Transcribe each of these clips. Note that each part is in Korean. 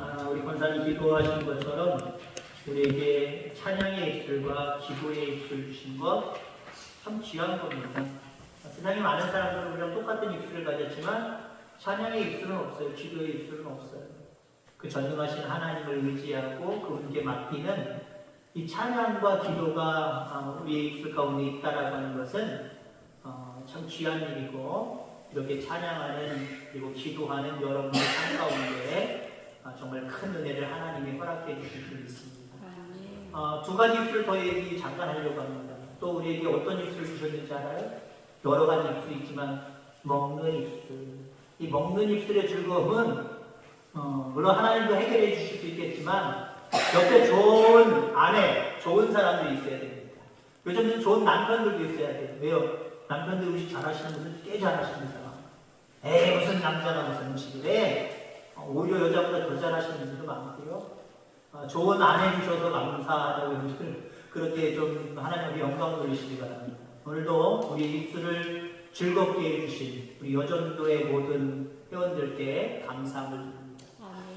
아, 우리 권사님 기도하신 것처럼 우리에게 찬양의 입술과 기도의 입술 주신 것 참 귀한 겁니다. 세상에 많은 사람들은 우리랑 똑같은 입술을 가졌지만 찬양의 입술은 없어요. 기도의 입술은 없어요. 그 전능하신 하나님을 의지하고 그분께 맡기는 이 찬양과 기도가 아, 우리의 입술 가운데 있다라고 하는 것은 어, 참 귀한 일이고 이렇게 찬양하는 그리고 기도하는 여러분의 삶 가운데 아, 정말 큰 은혜를 하나님이 허락해 주실 수 있습니다. 아멘. 어, 두 가지 입술 더 얘기 잠깐 하려고 합니다. 또 우리에게 어떤 입술 주셨는지 알아요? 여러 가지 입술이 있지만 먹는 입술. 이 먹는 입술의 즐거움은 어, 물론 하나님도 해결해 주실 수 있겠지만 옆에 좋은 아내, 좋은 사람들이 있어야 됩니다. 요즘은 좋은 남편들도 있어야 돼요. 왜요? 남편들 음식 잘하시는 분들 꽤 잘하십니다. 에이 무슨 남자가 무슨 음식을 해? 어, 오히려 여자보다 더 잘하시는 분들도 많고요. 어, 좋은 아내 주셔서 감사하다고 여러분들 그렇게 좀 하나님께 영광 돌리시기 바랍니다. 오늘도 우리 입술을 즐겁게 해주신 우리 여전도의 모든 회원들께 감사함을 드립니다.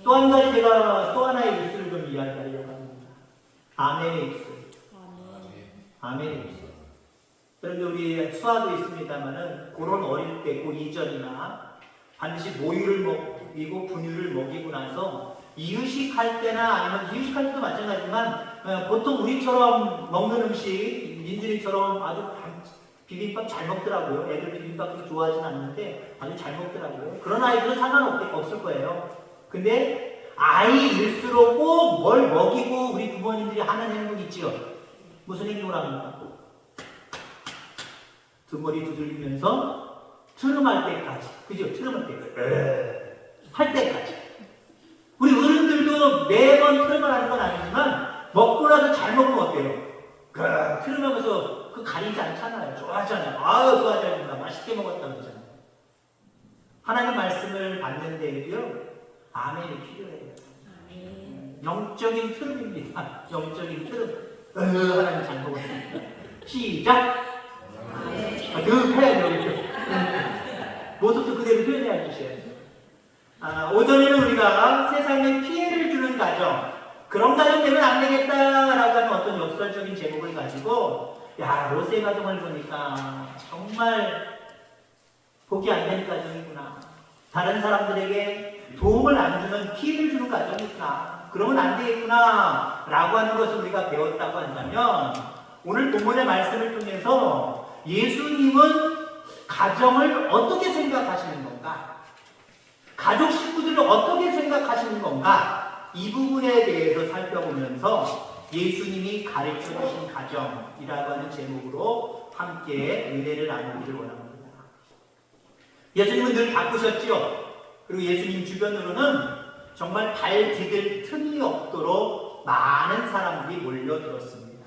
또 한 가지 제가 또 하나의 입술을 좀 이야기하려고 합니다. 아멘의 입술. 아멘. 아멘의 입술. 그런데 우리 수화도 있습니다만은 그런 어릴 때, 그 이전이나 반드시 모유를 먹 이고 분유를 먹이고 나서 이유식할 때나 아니면 이유식할 때도 마찬가지지만 어, 보통 우리처럼 먹는 음식 민준이처럼 아주 반- 비빔밥 잘 먹더라고요. 애들 비빔밥 그렇게 좋아하진 않는데 아주 잘 먹더라고요. 그런 아이들은 상관없을 거예요. 근데 아이일수록 꼭 뭘 먹이고 우리 부모님들이 하는 행동 있지요. 무슨 행동을 합니까? 등머리 두들리면서 트름할 때까지, 그죠? 트름할 때까지, 할 때까지. 우리 어른들도 매번 트름을 하는 건 아니지만 먹고 나서 잘 먹으면 어때요? 그 트름하면서 그 가리지 않잖아요. 좋아하잖아요. 아유 좋아하잖아요. 맛있게 먹었다 그러잖아요. 하나님 말씀을 받는데도요, 아멘이 필요해요. 아멘. 영적인 트름입니다. 영적인 트름. 으, 하나님 잘 먹었습니다. 시작. 아멘. 아, 그 해야 돼요. 이렇게. 모습도 그대로 표현해 주셔야죠. 아, 오전에는 우리가 세상에 피해를 주는 가정, 그런 가정 되면 안 되겠다라고 하는 어떤 역설적인 제목을 가지고, 야, 로세 가정을 보니까 정말 보기 안 되는 가정이구나. 다른 사람들에게 도움을 안 주는 피해를 주는 가정이구나. 그러면 안 되겠구나. 라고 하는 것을 우리가 배웠다고 한다면, 오늘 본문의 말씀을 통해서 예수님은 가정을 어떻게 생각하시는 건가? 가족 식구들을 어떻게 생각하시는 건가? 이 부분에 대해서 살펴보면서 예수님이 가르쳐 주신 가정이라고 하는 제목으로 함께 은혜를 나누기를 원합니다. 예수님은 늘 바쁘셨지요. 그리고 예수님 주변으로는 정말 발 디딜 틈이 없도록 많은 사람들이 몰려들었습니다.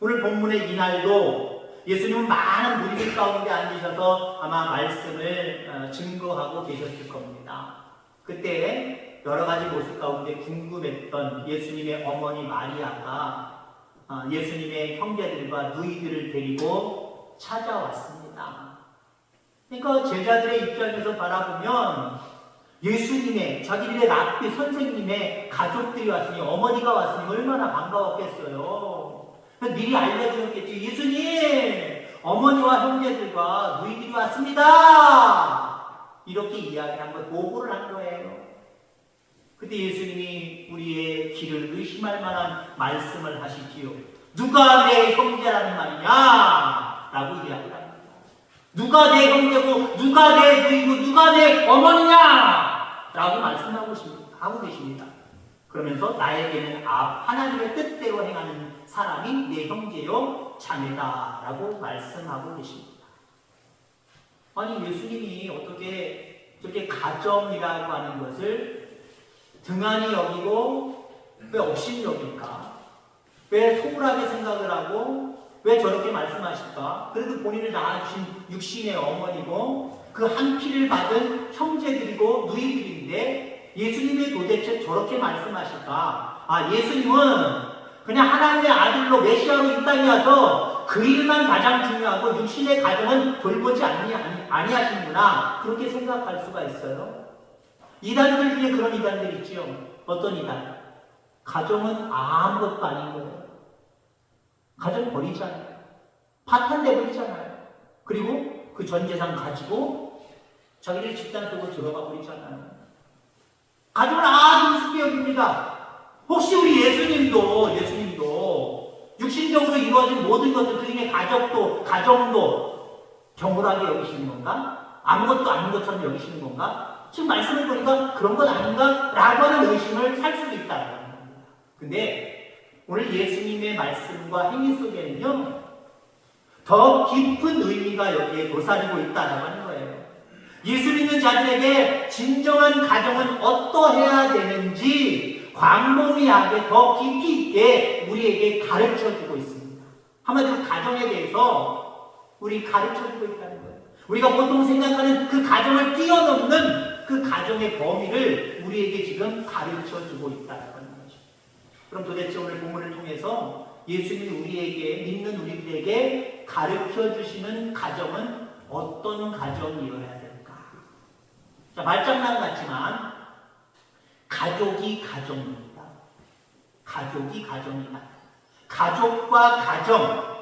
오늘 본문의 이날도 예수님은 많은 무리들 가운데 앉으셔서 아마 말씀을 어, 증거하고 계셨을 겁니다. 그때 여러 가지 모습 가운데 궁금했던 예수님의 어머니 마리아가 어, 예수님의 형제들과 누이들을 데리고 찾아왔습니다. 그러니까 제자들의 입장에서 바라보면 예수님의 자기들의 랍비 선생님의 가족들이 왔으니 어머니가 왔으니 얼마나 반가웠겠어요. 미리 알려드렸겠지. 예수님 어머니와 형제들과 누이들이 왔습니다. 이렇게 이야기한 걸 보고를 한 거예요. 그때 예수님이 우리의 길을 의심할 만한 말씀을 하시지요. 누가 내 형제라는 말이냐? 라고 이야기를 합니다. 누가 내 형제고, 누가 내 누이고, 누가 내 어머니냐? 라고 말씀하고 계십니다. 그러면서 나에게는 아, 하나님의 뜻대로 행하는 사람이 내 형제요, 자매다. 라고 말씀하고 계십니다. 아니, 예수님이 어떻게 저렇게 가정이라고 하는 것을 등한히 여기고 왜 없인 여길까? 왜 소홀하게 생각을 하고 왜 저렇게 말씀하실까? 그래도 본인을 낳아주신 육신의 어머니고 그 한 피를 받은 형제들이고 누이들인데 예수님이 도대체 저렇게 말씀하실까? 아 예수님은 그냥 하나님의 아들로 메시아로 이 땅에 와서 그 일만 가장 중요하고 육신의 가정은 돌보지 아니, 아니하시는구나 그렇게 생각할 수가 있어요. 이단들 중에 그런 이단들 있지요. 어떤 이단? 가정은 아무것도 아닌 거예요. 가정 버리잖아요. 파탄내 버리잖아요. 그리고 그 전 재산 가지고 자기들 집단 속으로 들어가 버리잖아요. 가정을 아주 우습게 여깁니다. 혹시 우리 예수님도, 예수님도 육신적으로 이루어진 모든 것들, 그 중에 가족도, 가정도 경홀하게 여기시는 건가? 아무것도 아닌 것처럼 여기시는 건가? 지금 말씀을 보니까 그런 건 아닌가? 라고 하는 의심을 살 수도 겁니다. 근데 오늘 예수님의 말씀과 행위 속에는요, 더 깊은 의미가 여기에 도사리고 있다라고 하는 거예요. 예수 믿는 자들에게 진정한 가정은 어떠해야 되는지 광범위하게 더 깊이 있게 우리에게 가르쳐 주고 있습니다. 한마디로 가정에 대해서 우리 가르쳐 주고 있다는 거예요. 우리가 보통 생각하는 그 가정을 뛰어넘는 그 가정의 범위를 우리에게 지금 가르쳐 주고 있다는 거죠. 그럼 도대체 오늘 본문을 통해서 예수님이 우리에게 믿는 우리들에게 가르쳐 주시는 가정은 어떤 가정이어야 될까? 자, 말장난 같지만 가족이 가정입니다. 가족이 가정이다. 가족과 가정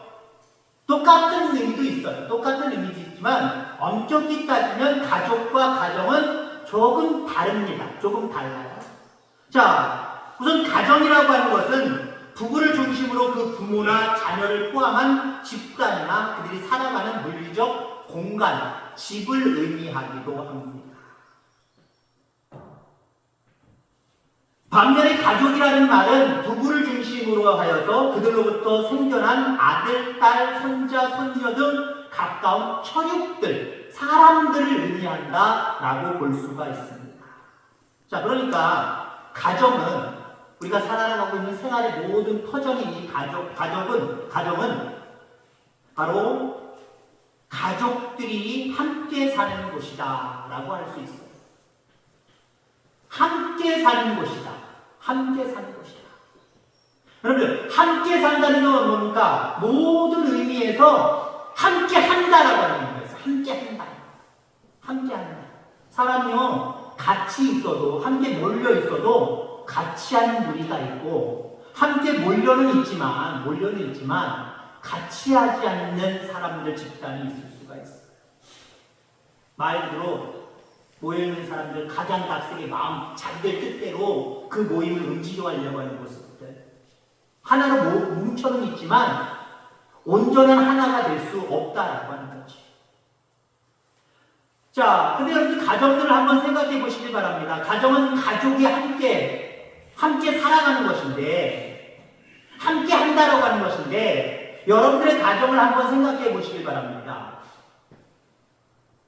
똑같은 의미도 있어요. 똑같은 의미도 있지만 엄격히 따지면 가족과 가정은 조금 다릅니다. 조금 달라요. 자, 우선 가정이라고 하는 것은 부부를 중심으로 그 부모나 자녀를 포함한 집단이나 그들이 살아가는 물리적 공간, 집을 의미하기도 합니다. 반면에 가족이라는 말은 부부를 중심으로 하여서 그들로부터 생겨난 아들, 딸, 손자, 손녀 등 가까운 혈육들, 사람들을 의미한다라고 볼 수가 있습니다. 자, 그러니까 가정은 우리가 살아가고 있는 생활의 모든 터전인 이 가족, 가족은, 가정은 바로 가족들이 함께 사는 곳이다 라고 할 수 있어요. 함께 사는 곳이다. 함께 사는 곳이다. 여러분, 함께 산다는 건 뭡니까? 모든 의미에서 함께 한다라고 하는 거예요. 함께 한다. 함께 한다. 사람이요, 같이 있어도, 함께 몰려 있어도 같이 하는 무리가 있고, 함께 몰려는 있지만, 몰려는 있지만, 같이 하지 않는 사람들 집단이 있을 수가 있어요. 말 그대로 모여있는 사람들 가장 닥세게 마음 자기들 뜻대로 그 모임을 움직여가려고 하는 모습들 하나로 모- 뭉쳐는 있지만 온전한 하나가 될 수 없다라고 하는 거지. 자, 근데 여러분 가정들을 한번 생각해 보시기 바랍니다. 가정은 가족이 함께 함께 살아가는 것인데 함께 한다라고 하는 것인데 여러분들의 가정을 한번 생각해 보시기 바랍니다.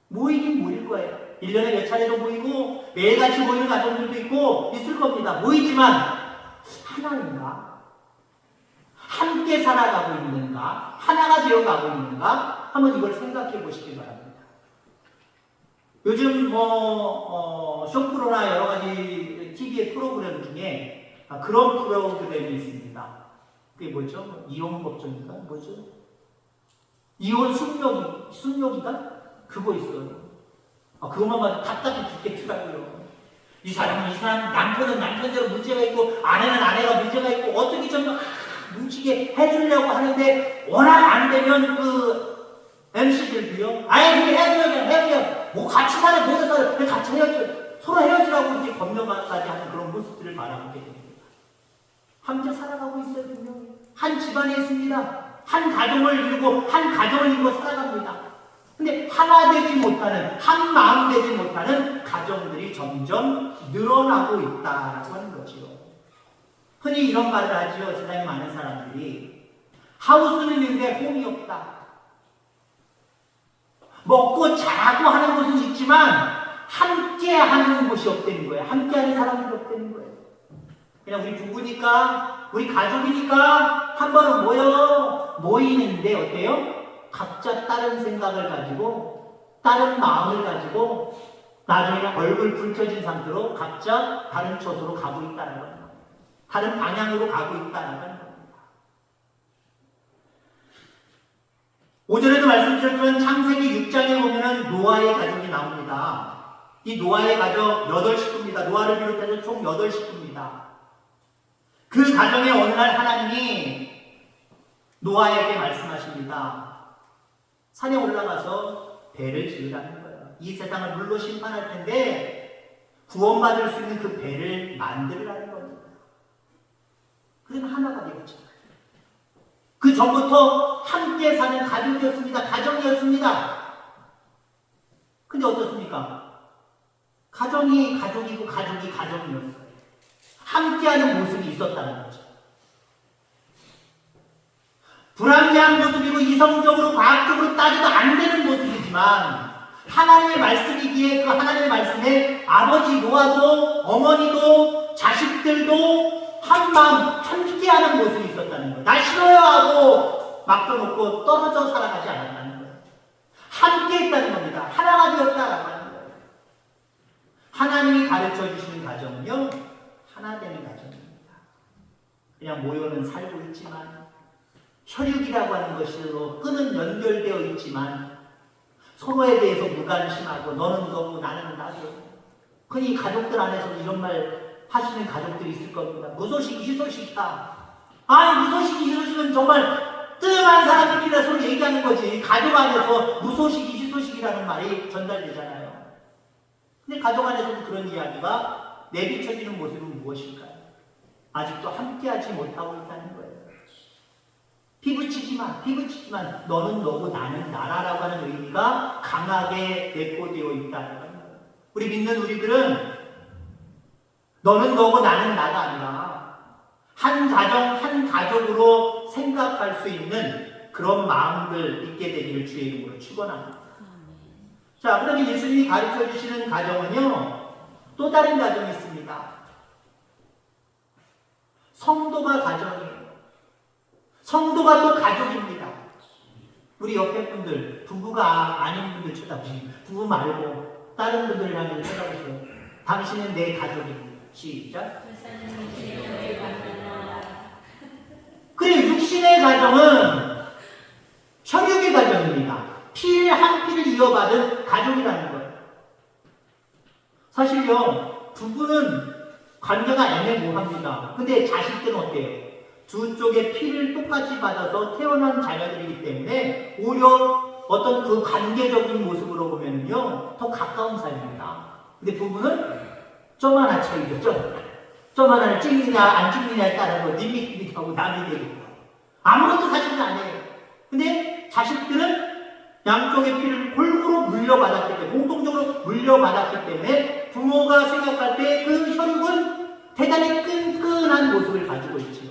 모이긴 모일 거예요. 1년에 몇 차례도 모이고 매일같이 모이는 가정들도 있고 있을 겁니다. 모이지만 하나인가? 함께 살아가고 있는가? 하나가 되어가고 있는가? 한번 이걸 생각해 보시기 바랍니다. 요즘 뭐 어, 쇼프로나 여러 가지 TV의 프로그램 중에 아, 그런 프로그램이 있습니다. 그게 뭐죠? 이혼 법정인가? 뭐죠? 이혼 숙녀기 숙녀기가 그거 있어요. 아, 그것만 봐도 답답해 죽겠더라고요. 이 사람은 이 사람 남편은 남편대로 문제가 있고 아내는 아내가 문제가 있고 어떻게 좀 아, 뭉치게 해주려고 하는데 워낙 안 되면 그 MC들도요. 아예 그게 헤어져야 헤어져. 뭐 같이 살아 모여 살아 왜 같이 헤어져. 서로 헤어지라고 이렇게 법령까지 하는 그런 모습들을 바라보게 됩니다. 함께 살아가고 있어요 분명히. 한 집안에 있습니다. 한 가정을 이루고 한 가정을 이루고 살아갑니다. 근데 하나 되지 못하는 한 마음 되지 못하는 가정들이 점점 늘어나고 있다라고 하는 거지요. 흔히 이런 말을 하지요. 세상에 많은 사람들이 하우스는 있는데 홈이 없다. 먹고 자고 하는 곳은 있지만 함께 하는 곳이 없다는 거예요. 함께 하는 사람들이 없다는 거예요. 그냥 우리 부부니까 우리 가족이니까 한 번은 모여 모이는데 어때요? 각자 다른 생각을 가지고 다른 마음을 가지고 나중에 얼굴 붉혀진 상태로 각자 다른 chỗ으로 가고 있다는 겁니다. 다른 방향으로 가고 있다는 겁니다. 오전에도 말씀드렸지만 창세기 6장에 보면은 노아의 가족이 나옵니다. 이 노아의 가족 8식구입니다. 노아를 비롯해서 총 8식구입니다. 그 가정에 어느 날 하나님이 노아에게 말씀하십니다. 산에 올라가서 배를 지으라는 거예요. 이 세상을 물로 심판할 텐데 구원받을 수 있는 그 배를 만들라는 겁니다. 그럼 하나가 되었죠. 그 전부터 함께 사는 가족이었습니다. 가정이었습니다. 근데 어떻습니까? 가정이 가족이고 가족이 가정이었어요. 함께하는 모습이 있었다는 거죠. 불합리한 모습이고 이성적으로 과학적으로 따져도 안 되는 모습이지만 하나님의 말씀이기에 그 하나님의 말씀에 아버지 노아도 어머니도 자식들도 한마음 함께하는 모습이 있었다는 거예요. 나 싫어요 하고 맡겨놓고 떨어져 살아가지 않았다는 거예요. 함께했다는 겁니다. 하나가 되었다라고 하는 거예요. 하나님이 가르쳐 주시는 가정은요 하나 되는 가정입니다. 그냥 모여는 살고 있지만 혈육이라고 하는 것으로 끈은 연결되어 있지만 서로에 대해서 무관심하고 너는 너고 나는 나고 흔히 가족들 안에서 이런 말 하시는 가족들이 있을 겁니다. 무소식 희소식이다. 아니 무소식 희소식은 정말 뜸한 사람들끼리 서로 얘기하는 거지. 가족 안에서 무소식이 희소식이라는 말이 전달되잖아요. 근데 가족 안에서도 그런 이야기가 내비쳐지는 모습은 무엇일까요? 아직도 함께하지 못하고 있다는 피부치지만 피부치지만 너는 너고 나는 나라라고 하는 의미가 강하게 내포되어 있다는 거예요. 우리 믿는 우리들은 너는 너고 나는 나가 아니라 한 가정 한 가족으로 생각할 수 있는 그런 마음들 있게 되기를 주의 이름으로 축원합니다. 자, 그러면 예수님이 가르쳐 주시는 가정은요 또 다른 가정이 있습니다. 성도가 가정이에요. 성도가 또 가족입니다. 우리 옆에 분들, 부부가 아닌 분들 쳐다보시고, 부부 말고 다른 분들을 향해 쳐다보세요. 당신은 내 가족입니다. 시작. 그래, 육신의 가정은 혈육의 가정입니다. 피를 한 피를 이어받은 가족이라는 거예요. 사실요, 부부는 관계가 애매모호합니다. 근데 자식들은 어때요? 두 쪽의 피를 똑같이 받아서 태어난 자녀들이기 때문에 오히려 어떤 그 관계적인 모습으로 보면요 더 가까운 사이입니다. 근데 부부는 점 하나 차이죠. 점. 점 하나를 찍느냐 안 찍느냐에 따라서 님이 되고 남이 되고 아무것도 사실은 아니에요. 근데 자식들은 양쪽의 피를 골고루 물려받았기 때문에 공통적으로 물려받았기 때문에 부모가 생각할 때 그 혈육은 대단히 끈끈한 모습을 가지고 있지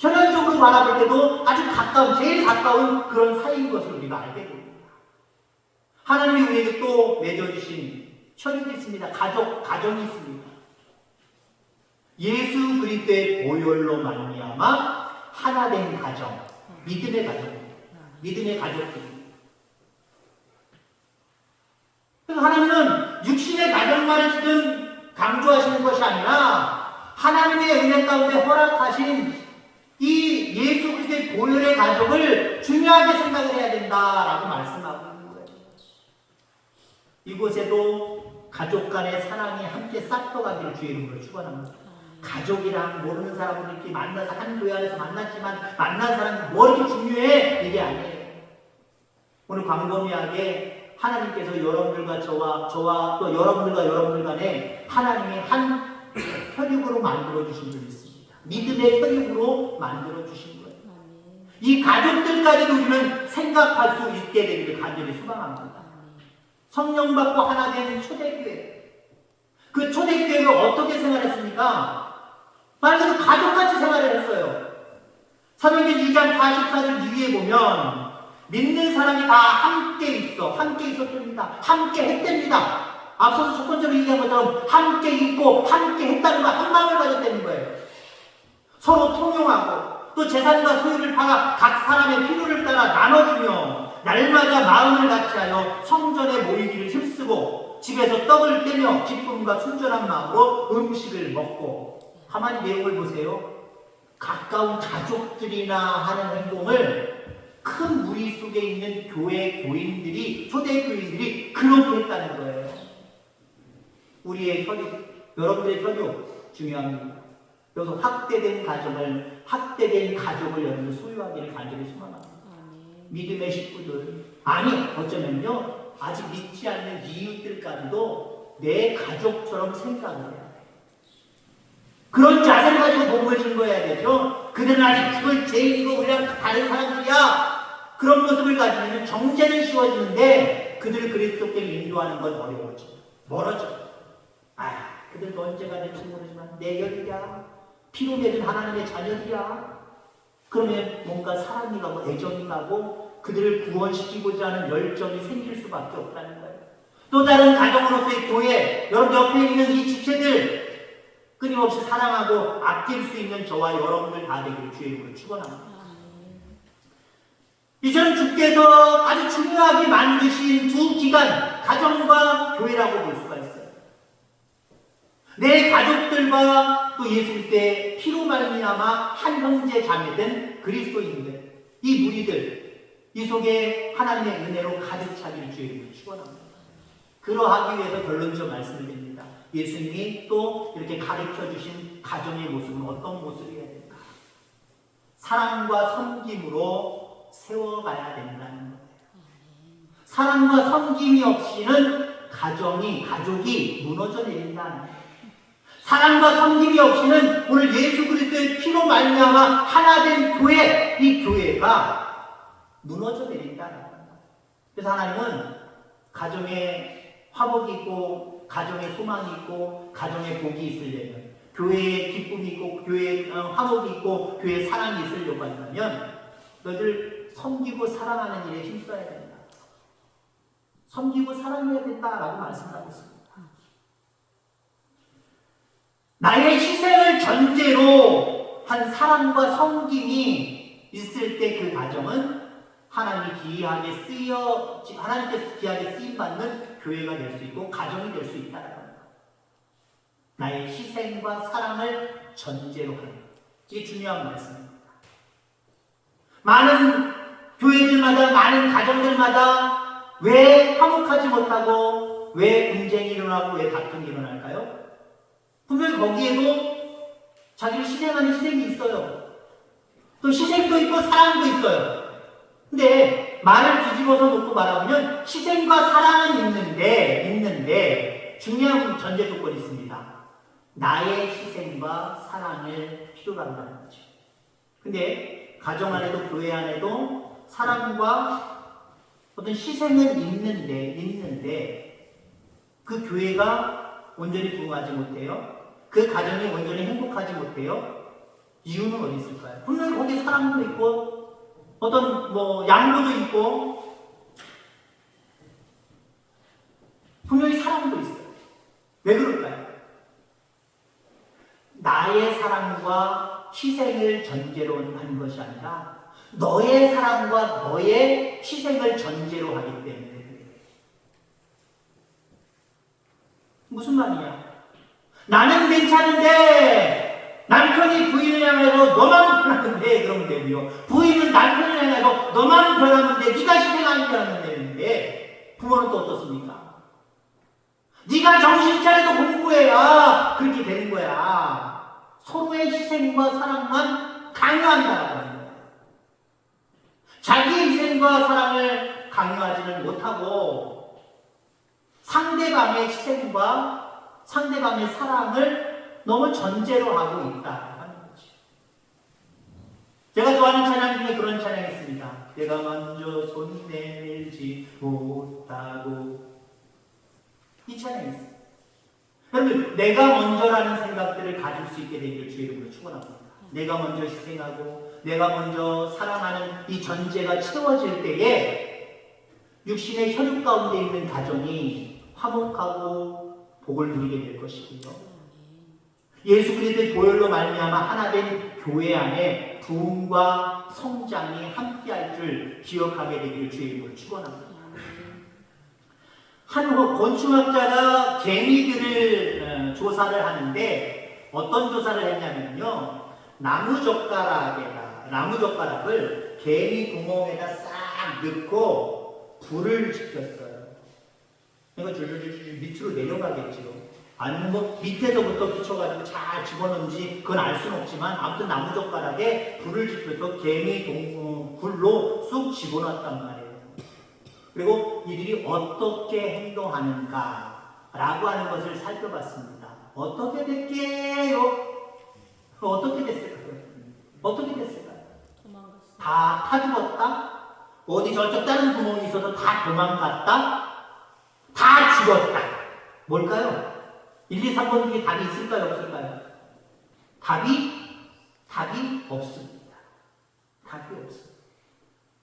요. 혈연적으로 바라볼 때도 아주 가까운, 제일 가까운 그런 사이인 것을 우리가 알게 됩니다. 하나님이 우리에게 또 맺어주신 혈육이 있습니다. 가족, 가정이 있습니다. 예수 그리스도의 보혈로 말미암아 하나 된 가정, 믿음의 가정입니다. 믿음의 가족들입니다. 그래서 하나님은 육신의 가정만을 지금 강조하시는 것이 아니라 하나님의 은혜 가운데 허락하신 이 예수 그리스도의 보혈의 가족을 중요하게 생각을 해야 된다라고 말씀하고 있는 거예요. 이곳에도 가족 간의 사랑이 함께 싹터가기를 주의 이름으로 축원합니다. 가족이랑 모르는 사람을 이렇게 만나서 한 교회 안에서 만났지만 만난 사람이 뭐 이렇게 중요해? 이게 아니에요. 오늘 광범위하게 하나님께서 여러분들과 저와 저와 또 여러분들과 여러분들 간에 하나님이 한 혈육으로 만들어 주신 분이 있습니다. 믿음의 혈육으로 만들어 주신 거예요. 이 가족들까지도 우리는 생각할 수 있게 되기를 간절히 소망합니다. 성령 받고 하나 된 초대교회. 그 초대교회가 어떻게 생활했습니까? 말 그대로 가족같이 생활을 했어요. 사도행전 2장 44절 위에 보면 믿는 사람이 다 함께 있어. 함께 있었답니다. 함께 했답니다. 앞서서 첫 번째로 얘기한 것처럼 함께 있고 함께 했다는 거한 마음을 가졌다는 거예요. 서로 통용하고 또 재산과 소유를 팔아 각 사람의 필요를 따라 나눠주며 날마다 마음을 같이하여 성전에 모이기를 힘쓰고 집에서 떡을 떼며 기쁨과 순전한 마음으로 음식을 먹고 가만히 내용을 보세요. 가까운 가족들이나 하는 행동을 큰 무리 속에 있는 교회 교인들이 초대 교인들이 그렇게 했다는 거예요. 우리의 협력, 여러분들의 협력 중요합니다. 여기서 확대된 가정을, 확대된 가족을 여러분 소유하기를 간절히 소망합니다. 믿음의 식구들, 아니, 어쩌면요, 아직 믿지 않는 이웃들까지도 내 가족처럼 생각을 해야 돼. 그런 자세를 가지고 복음을 증거해야 되죠. 그들은 아직 그걸 죄인이고 우리랑 다른 사람들이야. 그런 모습을 가지면 정죄는 쉬워지는데 그들을 그리스도께 인도하는 건 어려워져. 멀어져. 아, 그들도 언제가 될지 모르지만 내 열이야. 피로 맺은 하나님의 자녀들이야. 그러면 뭔가 사랑이 가고 애정이 가고 그들을 구원시키고자 하는 열정이 생길 수밖에 없다는 거예요. 또 다른 가정으로서의 교회, 여러분 옆에 있는 이 지체들 끊임없이 사랑하고 아낄 수 있는 저와 여러분들 다 되기를 주의 이름으로 축원합니다. 이처럼 주께서 아주 중요하게 만드신 두 기관, 가정과 교회라고 볼 수가 있어요. 내 가족들과 또 예수 그리스도의 피로 말미암아 한 형제 자매된 그리스도인들, 이 무리들, 이 속에 하나님의 은혜로 가득 차기를 주의 이름으로 축원합니다. 그러하기 위해서 결론적 말씀을 드립니다. 예수님이 또 이렇게 가르쳐 주신 가정의 모습은 어떤 모습이어야 될까? 사랑과 섬김으로 세워가야 된다는 거예요. 사랑과 섬김이 없이는 가정이, 가족이 무너져 내린다는 거예요. 사랑과 섬김이 없이는 오늘 예수 그리스도의 피로 말미암아 하나 된 교회, 이 교회가 무너져 거예요. 그래서 하나님은 가정에 화복이 있고 가정에 소망이 있고 가정에 복이 있으려면 교회에 기쁨이 있고 교회에 어, 화복이 있고 교회에 사랑이 있으려고 한다면 너희들 섬기고 사랑하는 일에 힘써야 된다. 섬기고 사랑해야 된다라고 말씀하고 있습니다. 나의 전제로 한 사랑과 섬김이 있을 때 그 가정은 하나님이 귀하게 쓰여 하나님께서 귀하게 쓰임 받는 교회가 될 수 있고 가정이 될 수 있다는 겁니다. 나의 희생과 사랑을 전제로 하는 이게 중요한 말씀입니다. 많은 교회들마다 많은 가정들마다 왜 화목하지 못하고 왜 분쟁이 일어나고 왜 다툼이 일어날까요? 분명히 거기에도 자기를 희생하는 희생이 있어요. 또 희생도 있고 사랑도 있어요. 근데 말을 뒤집어서 놓고 말하면 희생과 사랑은 있는데 있는데 중요한 전제 조건이 있습니다. 나의 희생과 사랑을 필요로 한다는 거죠. 근데 가정 안에도 교회 안에도 사랑과 어떤 희생은 있는데 있는데 그 교회가 온전히 부흥하지 못해요. 그 가정이 온전히 행복하지 못해요. 이유는 어디 있을까요? 분명히 거기에 사랑도 있고 어떤 뭐 양보도 있고 분명히 사랑도 있어요. 왜 그럴까요? 나의 사랑과 희생을 전제로 하는 것이 아니라 너의 사랑과 너의 희생을 전제로 하기 때문에. 무슨 말이냐? 나는 괜찮은데 남편이 부인을 향해서 너만 변하는데 그러면 되고요. 부인은 남편을 향해서 너만 변하는데 네가 희생하는 게 하면 되는데 부모는 또 어떻습니까? 네가 정신 차려서 공부해야 그렇게 되는 거야. 서로의 희생과 사랑만 강요한다는 거예요. 자기의 희생과 사랑을 강요하지는 못하고 상대방의 희생과 상대방의 사랑을 너무 전제로 하고 있다 하는 거지. 제가 좋아하는 찬양 중에 그런 찬양이 있습니다. 내가 먼저 손 내밀지 못하고 이 찬양이 있어요. 여러분, 내가 먼저라는 생각들을 가질 수 있게 되기를 주의 이름으로 축원합니다. 내가 먼저 희생하고 내가 먼저 사랑하는 이 전제가 채워질 때에 육신의 혈육 가운데 있는 가정이 화목하고 복을 누리게 될 것이고요. 예수 그리스도의 보혈로 말미암아 하나 된 교회 안에 부흥과 성장이 함께할 줄 기억하게 되기를 주의 이름으로 축원합니다. 한 건축학자가 개미들을 어, 조사를 하는데 어떤 조사를 했냐면요. 나무 젓가락에다 나무 젓가락을 개미 구멍에다 싹 넣고 불을 지폈어요. 이거 줄줄줄 밑으로 내려가겠지요. 아니면 뭐 밑에서부터 붙여가지고 잘 집어넣는지 그건 알 수는 없지만 아무튼 나무젓가락에 불을 지펴서 개미 동, 어, 굴로 쑥 집어넣었단 말이에요. 그리고 이들이 어떻게 행동하는가 라고 하는 것을 살펴봤습니다. 어떻게 됐게요? 어떻게 됐을까요? 어떻게 됐을까요? 도망갔어. 다, 타 죽었다? 어디 저쪽 다른 구멍이 있어서 다 도망갔다? 다 죽었다. 뭘까요? 1, 2, 3번 중에 답이 있을까요? 없을까요? 답이, 답이 없습니다. 답이 없습니다.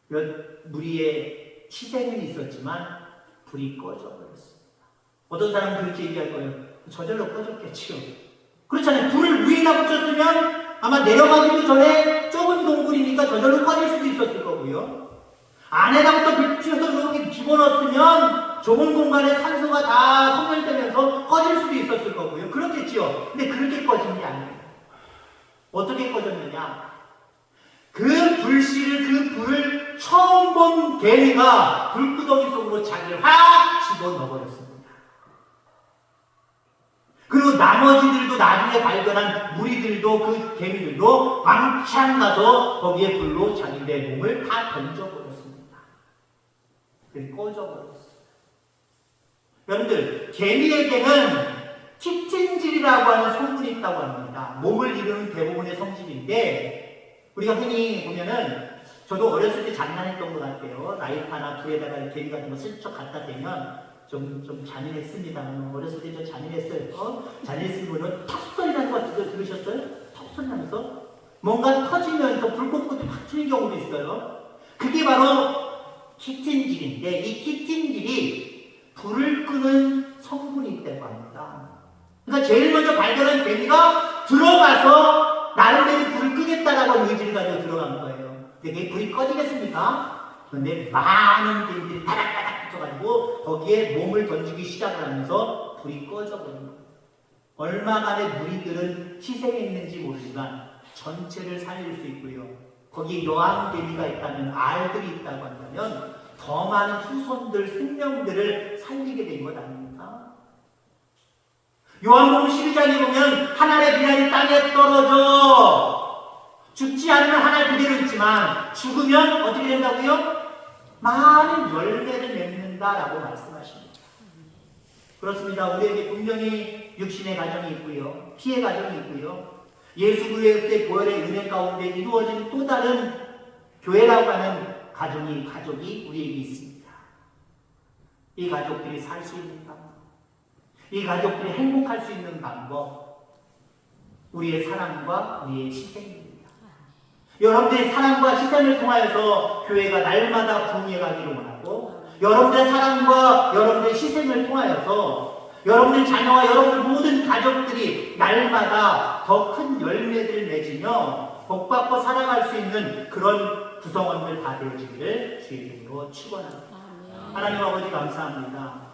몇 무리의 희생은 있었지만 불이 꺼져버렸습니다. 어떤 사람은 그렇게 얘기할 거예요. 저절로 꺼졌겠지요. 그렇잖아요. 불을 위에다 붙였으면 아마 내려가기도 전에 좁은 동굴이니까 저절로 꺼질 수도 있었을 거고요. 안에다부터 붙여서 저기 집어넣었으면 좁은 공간에 산소가 다 소멸되면서 꺼질 수도 있었을 거고요. 그렇겠지요. 근데 그렇게 꺼진 게 아니에요. 어떻게 꺼졌느냐? 그 불씨를, 그 불을 처음 본 개미가 불구덩이 속으로 자기를 확 집어넣어버렸습니다. 그리고 나머지들도 나중에 발견한 무리들도 그 개미들도 왕창 가서 거기에 불로 자기네 몸을 다 던져버렸습니다. 그래서 꺼져버렸어요. 여러분들, 개미에게는 틱틴질이라고 하는 성분이 있다고 합니다. 몸을 이루는 대부분의 성질인데, 우리가 흔히 보면은, 저도 어렸을 때 장난했던 것 같아요. 라이터나 불에다가 개미 같은 거 슬쩍 갖다 대면, 좀, 좀 잔인했습니다. 어렸을 때 저 잔인했어요. 어? 잔인했으면 뭐는 턱소리 나는 거 들- 들으셨어요? 턱소리 나면서? 뭔가 터지면서 불꽃꽃이 확 튀는 경우도 있어요. 그게 바로 키틴질인데, 이 키틴질이 불을 끄는 성분이 있다고 합니다. 그러니까 제일 먼저 발견한 개미가 들어가서 나름대로 불을 끄겠다라고 의지를 가지고 들어간 거예요. 근데 불이 꺼지겠습니까? 그런데 많은 개미들이 다닥다닥 붙어가지고 거기에 몸을 던지기 시작을 하면서 불이 꺼져버린 거예요. 얼마만에 무리들은 희생했는지 모르지만 전체를 살릴 수 있고요. 거기에 여왕 개미가 있다면 알들이 있다고 한다면 더 많은 후손들 생명들을 살리게 된 것 아닙니까? 요한복음 12장에 보면 하늘의 비난이 땅에 떨어져 죽지 않으면 하늘 그대로 있지만 죽으면 어떻게 된다고요? 많은 열매를 맺는다라고 말씀하십니다. 그렇습니다. 우리에게 분명히 육신의 가정이 있고요. 피해 가정이 있고요. 예수 그리스도의 보혈의 은혜 가운데 이루어진 또 다른 교회라고 하는 가정이 가족이 우리에게 있습니다. 이 가족들이 살 수 있는 방법, 이 가족들이 행복할 수 있는 방법, 우리의 사랑과 우리의 희생입니다. 여러분들의 사랑과 희생을 통하여서 교회가 날마다 부흥해가기를 원하고, 여러분들의 사랑과 여러분들의 희생을 통하여서 여러분들 자녀와 여러분들 모든 가족들이 날마다 더 큰 열매들을 맺으며 복받고 살아갈 수 있는 그런 구성원들 다 되어지기를 주의 이름으로 축원합니다. 하나님 아버지 감사합니다.